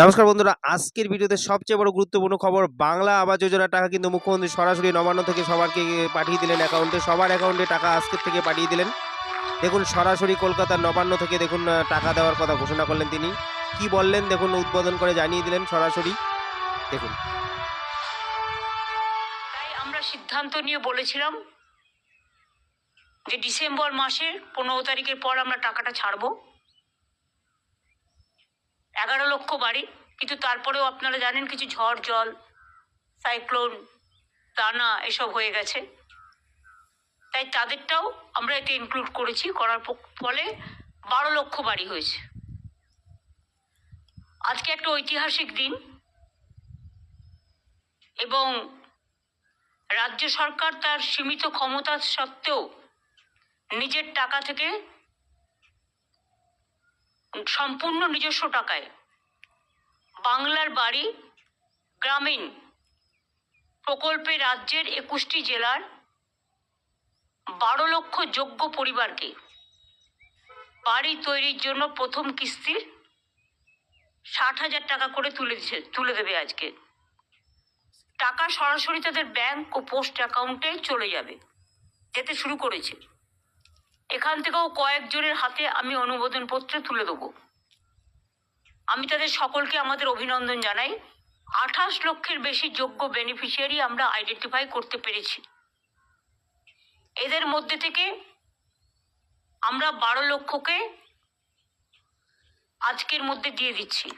নমস্কার বন্ধুরা, আজকের ভিডিওতে সবচেয়ে বড় গুরুত্বপূর্ণ খবর, বাংলা আবাস যোজনার টাকা কিন্তু মুখ্যমন্ত্রী সরাসরি নবান্ন থেকে সবারকে পাঠিয়ে দিলেন অ্যাকাউন্টে, সবার অ্যাকাউন্টে টাকা আজকের থেকে পাঠিয়ে দিলেন। দেখুন, সরাসরি কলকাতার নবান্ন থেকে দেখুন টাকা দেওয়ার কথা ঘোষণা করলেন তিনি। কি বললেন, দেখুন, উদ্বোধন করে জানিয়ে দিলেন সরাসরি। দেখুন। তাই আমরা সিদ্ধান্ত নিয়ে বলেছিলাম যে ডিসেম্বর মাসের পনেরো তারিখের পর আমরা টাকাটা ছাড়বো। এগারো লক্ষ বাড়ি, কিন্তু তারপরেও আপনারা জানেন কিছু ঝড়, জল, সাইক্লোন, দানা এসব হয়ে গেছে। তাই তাদেরটাও আমরা এতে ইনক্লুড করেছি, করার ফলে বারো লক্ষ বাড়ি হয়েছে। আজকে একটা ঐতিহাসিক দিন এবং রাজ্য সরকার তার সীমিত ক্ষমতা সত্ত্বেও নিজের টাকা থেকে সম্পূর্ণ নিজস্ব টাকায়। বাংলার বাড়ি গ্রামীণ প্রকল্পে রাজ্যের একুশটি জেলার বারো লক্ষ যোগ্য পরিবারকে বাড়ি তৈরির জন্য প্রথম কিস্তির ষাট হাজার টাকা করে তুলে দিচ্ছে তুলে দেবে আজকে। টাকা সরাসরি তাদের ব্যাংক ও পোস্ট অ্যাকাউন্টে চলে যাবে, যেতে শুরু করেছে। এখান থেকেও কয়েকজনের হাতে আমি অনুমোদন পত্র তুলে দেবো। আমি তাদের সকলকে আমাদের অভিনন্দন জানাই। আঠাশ লক্ষের বেশি যোগ্য বেনিফিশিয়ারি আমরা আইডেন্টিফাই করতে পেরেছি। এদের মধ্যে থেকে আমরা বারো লক্ষকে আজকের মধ্যে দিয়ে দিচ্ছি।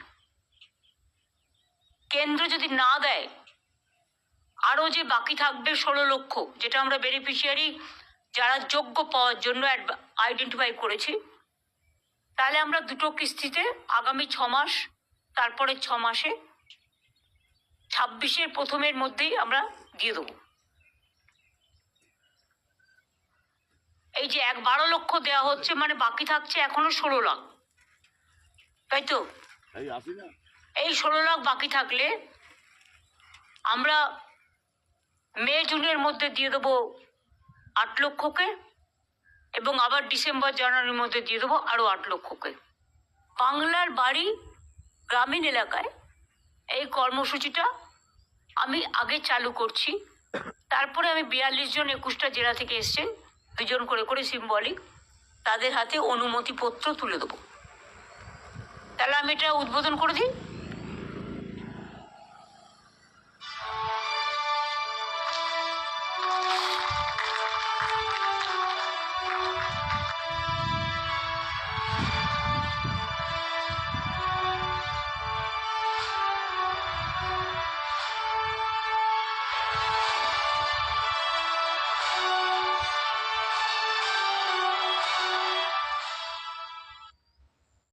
কেন্দ্র যদি না দেয়, আরও যে বাকি থাকবে ষোলো লক্ষ, যেটা আমরা বেনিফিশিয়ারি যারা যোগ্য পাওয়ার জন্য আইডেন্টিফাই করেছি তাহলে আমরা দুটো কিস্তিতে আগামী ছ মাস তারপরে ছ মাসে ছাব্বিশের প্রথমের মধ্যেই আমরা দিয়ে দেবো। এই যে এক বারো লক্ষ দেওয়া হচ্ছে মানে বাকি থাকছে এখনও ষোলো লাখ। তাই তো? এই ষোলো লাখ বাকি থাকলে আমরা মে জুনের মধ্যে দিয়ে দেবো আট লক্ষকে এবং আবার ডিসেম্বর, জানুয়ারির মধ্যে দিয়ে দেবো আরও আট লক্ষকে। বাংলার বাড়ি গ্রামীণ এলাকায়। এই কর্মসূচিটা আমি আগে চালু করছি। তারপরে আমি বিয়াল্লিশ জন, একুশটা জেলা থেকে এসছেন। দুজন করে করে সিম্বলিক তাদের হাতে অনুমতিপত্র তুলে দেবো। তাহলে আমি এটা উদ্বোধন করে দিই।